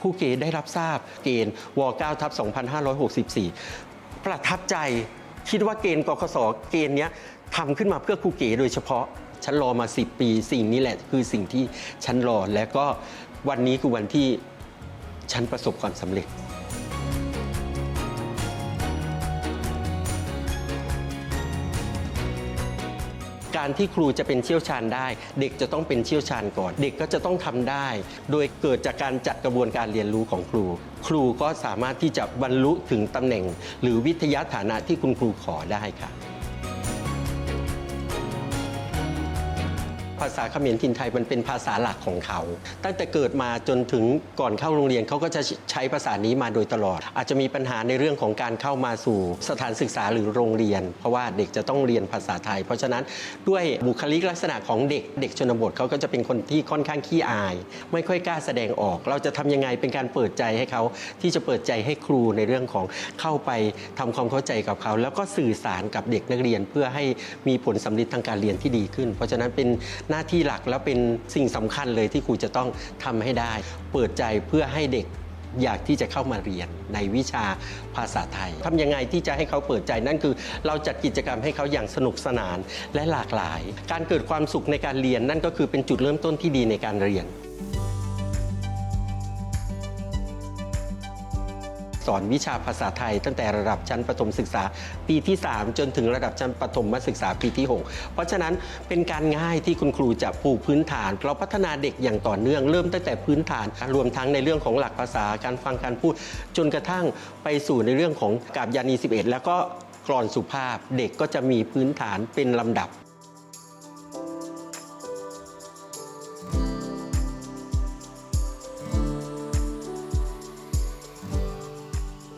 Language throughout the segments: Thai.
ผู้เกณฑ์ได้รับทราบเกณฑ์ว9ทับ2564 ประทับใจคิดว่าเกณฑ์กคสเกณฑ์เนี้ยทำขึ้นมาเพื่อครูเก๋โดยเฉพาะฉันรอมา 10 ปีสิ่งนี้แหละคือสิ่งที่ฉันรอและก็วันนี้คือวันที่ฉันประสบความสำเร็จ การที่ครูจะเป็นเชี่ยวชาญได้ เด็กจะต้องเป็นเชี่ยวชาญก่อน เด็กก็จะต้องทำได้ โดยเกิดจากการจัดกระบวนการเรียนรู้ของครู ครูก็สามารถที่จะบรรลุถึงตำแหน่ง หรือวิทยาฐานะที่คุณครูขอได้ค่ะ ภาษาเขมรถิ่นไทยมันเป็นภาษาหลักของเขา ตั้งแต่เกิดมาจนถึงก่อนเข้าโรงเรียนเขาก็จะใช้ภาษานี้มาโดยตลอด อาจจะมีปัญหาในเรื่องของการเข้ามาสู่สถานศึกษาหรือโรงเรียน เพราะว่าเด็กจะต้องเรียนภาษาไทย เพราะฉะนั้นด้วยบุคลิกลักษณะของเด็กเด็กชนบทเขาก็จะเป็นคนที่ค่อนข้างขี้อาย ไม่ค่อยกล้าแสดงออก เราจะทำยังไงเป็นการเปิดใจให้เขาที่จะเปิดใจให้ครูในเรื่องของเข้าไปทำความเข้าใจกับเขา แล้วก็สื่อสารกับเด็กนักเรียนเพื่อให้มีผลสำเร็จทางการเรียนที่ดีขึ้น เพราะฉะนั้นเป็นหน้าที่หลักแล้วเป็นสิ่งสำคัญเลยที่ครูจะต้องทำให้ได้ เปิดใจเพื่อให้เด็กอยากที่จะเข้ามาเรียนในวิชาภาษาไทยทำยังไงที่จะให้เขาเปิดใจนั่นคือ เราจัดกิจกรรมให้เขาอย่างสนุกสนานและหลากหลาย การเกิดความสุขในการเรียนนั่นก็คือเป็นจุดเริ่มต้นที่ดีในการเรียน สอนวิชาภาษาไทย ตั้งแต่ระดับชั้นประถมศึกษาปีที่ 3 จนถึงระดับชั้นประถมศึกษาปีที่ 6 เพราะฉะนั้นเป็นการง่ายที่คุณครูจะปูพื้นฐานเราพัฒนาเด็กอย่างต่อเนื่องเริ่มตั้งแต่พื้นฐานรวมทั้งในเรื่องของหลักภาษาการฟังการพูด จนกระทั่งไปสู่ในเรื่องของกาบยานี 11 แล้วก็กรอนสุภาพเด็กก็จะมีพื้นฐานเป็นลำดับ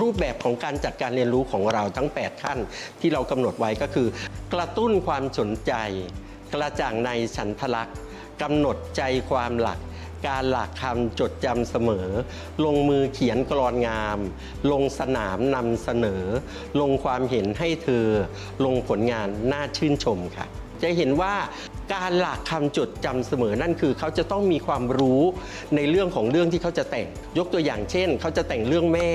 รูปแบบของการจัดการเรียนรู้ของเราทั้ง 8 ขั้น ที่เรากำหนดไว้ก็คือ กระตุ้นความสนใจ กระจ่างในฉันทลักษณ์กำหนดใจความหลักการหลักคำจดจำเสมอ ลงมือเขียนกรอนงาม ลงสนามนำเสนอ ลงความเห็นให้เธอ ลงผลงานน่าชื่นชมค่ะ จะเห็นว่า การหลักคำจดจำเสมอนั่นคือ เขาจะต้องมีความรู้ในเรื่องของเรื่องที่เขาจะแต่ง ยกตัวอย่างเช่น เขาจะแต่งเรื่องแม่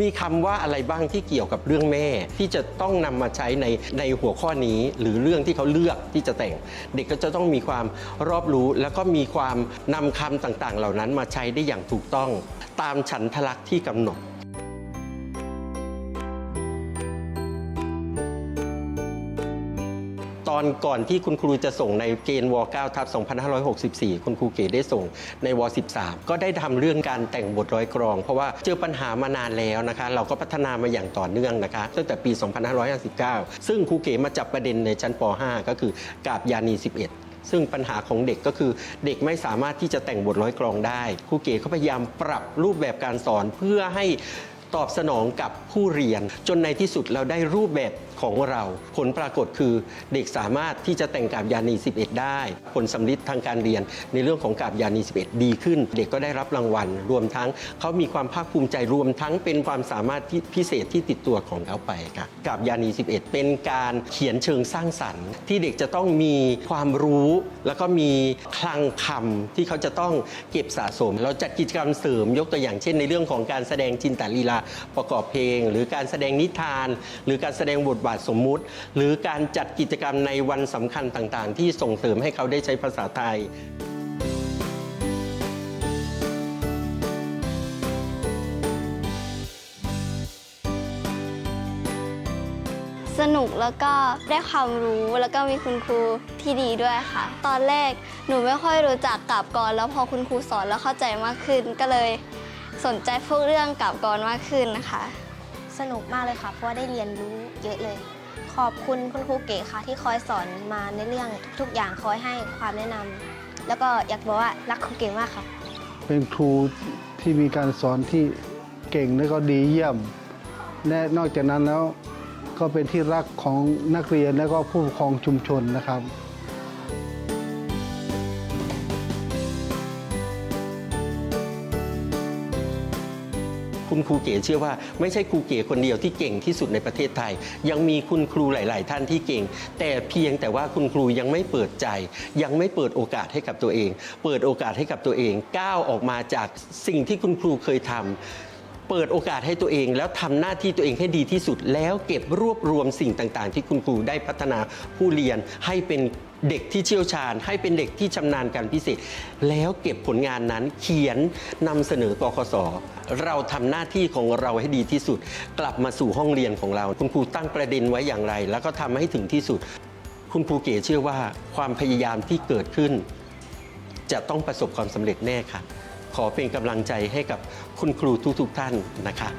มีคำว่าอะไรบ้างที่เกี่ยวกับเรื่องแม่ ที่จะต้องนำมาใช้ในในหัวข้อนี้ หรือเรื่องที่เขาเลือกที่จะแต่ง เด็กก็จะต้องมีความรอบรู้ แล้วก็มีความนำคำต่างๆ เหล่านั้นมาใช้ได้อย่างถูกต้อง ตามฉันทลักษณ์ที่กำหนด อนก่อนที่คุณครูจะส่งในเกณฑ์ว9ทับ2564 คุณครูเก๋ได้ส่งในว13 ก็ได้ทำเรื่องการแต่งบทร้อยกรอง เพราะว่าเจอปัญหามานานแล้วนะคะ เราก็พัฒนามาอย่างต่อเนื่องนะคะตั้งแต่ปี 2559 ซึ่งครูเก๋มาจับประเด็นในชั้นป .5 ก็คือกาบยานี 11ซึ่งปัญหาของเด็กก็คือเด็กไม่สามารถที่จะแต่งบทร้อยกรองได้ครูเก๋เขาพยายามปรับรูปแบบการสอนเพื่อให้ตอบสนองกับผู้เรียน จนในที่สุดเราได้รูปแบบของเรา ผลปรากฏคือเด็กสามารถที่จะแต่งกาบยานี 11 ได้ ผลสำลิดทางการเรียน ในเรื่องของกาบยานี 11 ดีขึ้น เด็กก็ได้รับรางวัล รวมทั้งเขามีความภาคภูมิใจรวมทั้งเป็นความสามารถที่พิเศษที่ติดตัวของเขาไปค่ะกาบยานี 11 เป็นการเขียนเชิงสร้างสรรค์ ที่เด็กจะต้องมีความรู้ แล้วก็มีคลังคำที่เขาจะต้องเก็บสะสม เราจัดกิจกรรมเสริมยกตัวอย่างเช่น ในเรื่องของการแสดงจินตลีลาประกอบเพลง หรือการแสดงนิทาน หรือการแสดงบทบาทสมมุติ หรือการจัดกิจกรรมในวันสำคัญต่างๆ ที่ส่งเสริมให้เขาได้ใช้ภาษาไทยสนุกแล้วก็ได้ความรู้แล้วก็มีคุณครูที่ดีด้วยค่ะ ตอนแรกหนูไม่ค่อยรู้จักกาบกรแล้วพอคุณครูสอนแล้วเข้าใจมากขึ้น ก็เลยสนใจพวกเรื่องกาบกรมากขึ้นนะคะ สนุกมากเลยค่ะ เพราะว่าได้เรียนรู้เยอะเลย ขอบคุณคุณครูเก๋ค่ะ ที่คอยสอนมาในเรื่องทุกๆอย่างคอยให้ความแนะนำแล้วก็อยากบอกว่ารักครูเก๋มากค่ะ เป็นครูที่มีการสอนที่เก่งและก็ดีเยี่ยม และนอกจากนั้นแล้วก็เป็นที่รักของนักเรียนและก็ผู้ปกครองชุมชนนะครับ คุณครูเก๋เชื่อว่าไม่ใช่ครูเก๋คนเดียวที่เก่งที่สุดในประเทศไทย ยังมีคุณครูหลาย ๆ ท่านที่เก่ง แต่เพียงแต่ว่าคุณครูยังไม่เปิดใจ ยังไม่เปิดโอกาสให้กับตัวเอง เปิดโอกาสให้กับตัวเองก้าวออกมาจากสิ่งที่คุณครูเคยทำเปิดโอกาสให้ตัวเองแล้วทำหน้าที่ตัวเองให้ดีที่สุด แล้วเก็บรวบรวมสิ่งต่าง ๆ ที่คุณครูได้พัฒนาผู้เรียนให้เป็น เด็กที่เชี่ยวชาญ ให้เป็นเด็กที่ชำนาญการพิเศษ แล้วเก็บผลงานนั้นเขียนนำเสนอกคสเราทำหน้าที่ของเราให้ดีที่สุด กลับมาสู่ห้องเรียนของเรา คุณครูตั้งประเด็นไว้อย่างไร แล้วก็ทำให้ถึงที่สุด คุณครูเก๋เชื่อว่าความพยายามที่เกิดขึ้น จะต้องประสบความสำเร็จแน่ค่ะ ขอเป็นกำลังใจให้กับคุณครูทุกๆท่านนะคะ